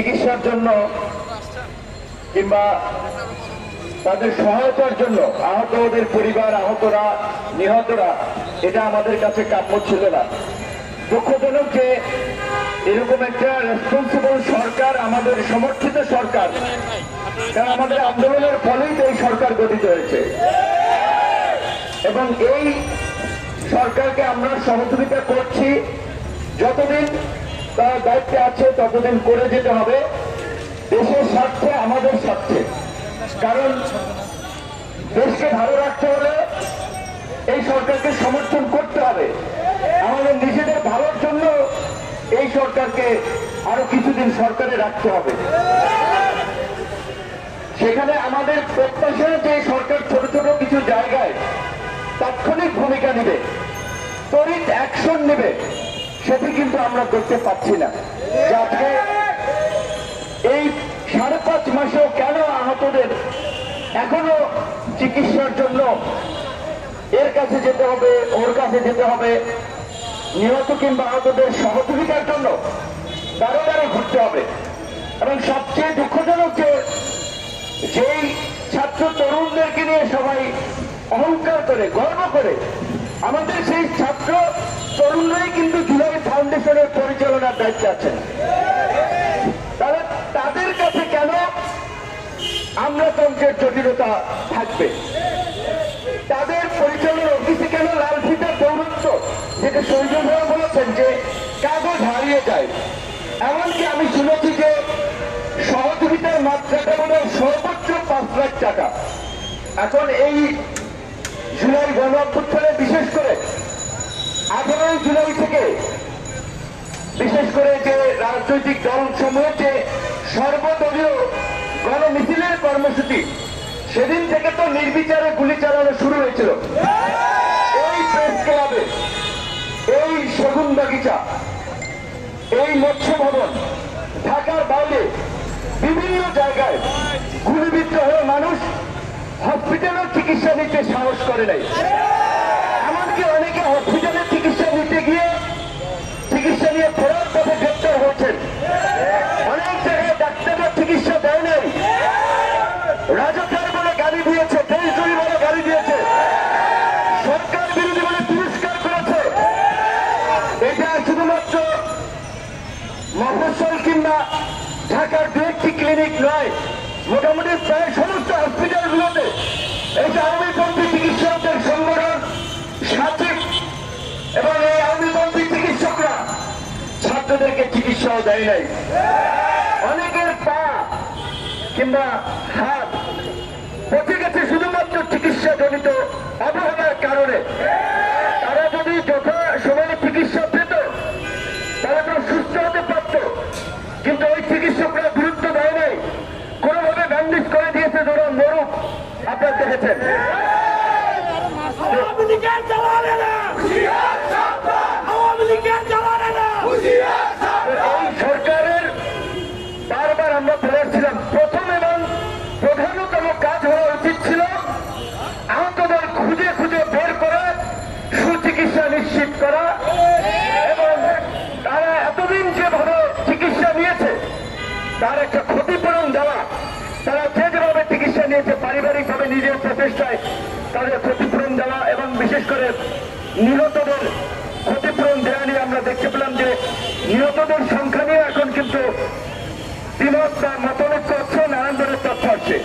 চিকিৎসার জন্য কিংবা তাদের সহায়তার জন্য আহতদের পরিবার, আহতরা, নিহতরা, এটা আমাদের কাছে কাম্য ছিল না। দুঃখজনক যে এরকম একটা রেসপন্সিবল সরকার, আমাদের সমর্থিত সরকার কারণ আমাদের আন্দোলনের ফলেই এই সরকার গঠিত হয়েছে। এবং এই সরকারকে আমরা সহযোগিতা করছি যতদিন তার দায়িত্বে আছে, ততদিন করে যেতে হবে। দেশের স্বার্থে, আমাদের স্বার্থে। কারণ দেশকে ভালো রাখতে হলে এই সরকারকে সমর্থন করতে হবে। আমাদের নিজেদের ভালোর জন্য এই সরকারকে আরও কিছুদিন সরকারে রাখতে হবে। সেখানে আমাদের প্রত্যাশা যে সরকার ছোট ছোট কিছু জায়গায় তাৎক্ষণিক ভূমিকা নেবে তড়িৎ অ্যাকশন নেবে। সেটি কিন্তু আমরা করতে পারছি না। যাতে এই সাড়ে পাঁচ মাসেও কেন আহতদের এখনও চিকিৎসার জন্য এর কাছে যেতে হবে, ওর কাছে যেতে হবে, নিহত কিংবা আহতদের সহযোগিতার জন্য দাঁড়ে দাঁড়ে ঘুরতে হবে। এবং সবচেয়ে দুঃখজনক যে যেই ছাত্র তরুণদেরকে নিয়ে সবাই অহংকার করে, গর্ব করে, আমাদের সেই ছাত্র তরুণরাই কিন্তু জুলাই ফাউন্ডেশনের পরিচালনার দায়িত্বে আছেন তাহলে তাদের কাছে কেন আমলাতন্ত্রের জটিলতা থাকবে। তাদের পরিচালনার অফিসে কেন লাল ফিতার দৌরত্ব যেটা ভাই বলেছেন যে কাগজ হারিয়ে যায়। এমনকি আমি শুনেছি যে সহযোগিতার মাত্রাটা মনে সর্বোচ্চ পাঁচ লাখ টাকা। এখন এই জুলাই গণ অভ্যুত্থানে বিশেষ করে আঠারোই জুলাই থেকে বিশেষ করে যে রাজনৈতিক দল সমূহের যে সর্বদলীয় কর্মসূচি। সেদিন থেকে তো নির্বিচারে গুলি চালানো শুরু হয়েছিল। এই প্রেস ক্লাবে এই সেগুন বাগিচা, এই মৎস্য ভবন, ঢাকার বাইরে বিভিন্ন জায়গায় গুলিবিদ্ধ হয়ে মানুষ হসপিটালেও চিকিৎসা নিতে সাহস করে নাই। রাজকার বলে গালি দিয়েছে দেশ জয়ী বলে গালি দিয়েছে। সরকার বিরোধী বলে তিরস্কার করেছে। এটা শুধুমাত্র মফস্বল কিংবা ঢাকার দু ক্লিনিক নয়, মোটামুটি প্রায় সমস্ত হসপিটালগুলোতে এই আওয়ামীপন্থী চিকিৎসকদের সংগঠন সাথে এবং এই আওয়ামীপন্থী চিকিৎসকরা ছাত্রদেরকে চিকিৎসাও দেয় নাই। অনেকের পা কিংবা হাত পচে গেছে শুধুমাত্র চিকিৎসা জনিত অবহেলার কারণে। তারা যদি যথা সময়ে চিকিৎসা পেত তারা তো সুস্থ হতে পারত। কিন্তু ওই চিকিৎসকরা গুরুত্ব দেয় নাই। কোনোভাবে ব্যান্ডেজ করে দিয়েছে ধরো মরুক আপনারা দেখেছেন। তার একটা ক্ষতিপূরণ দেওয়া, তারা যে যেভাবে চিকিৎসা নিয়েছে, পারিবারিকভাবে নিজের প্রচেষ্টায় তাদের ক্ষতিপূরণ দেওয়া এবং বিশেষ করে নিহতদের ক্ষতিপূরণ দেওয়া নিয়ে আমরা দেখতে পেলাম যে নিহতদের সংখ্যা নিয়ে এখন কিন্তু বিমত বা মতলক্য হচ্ছে, নানান ধরনের তথ্য আছে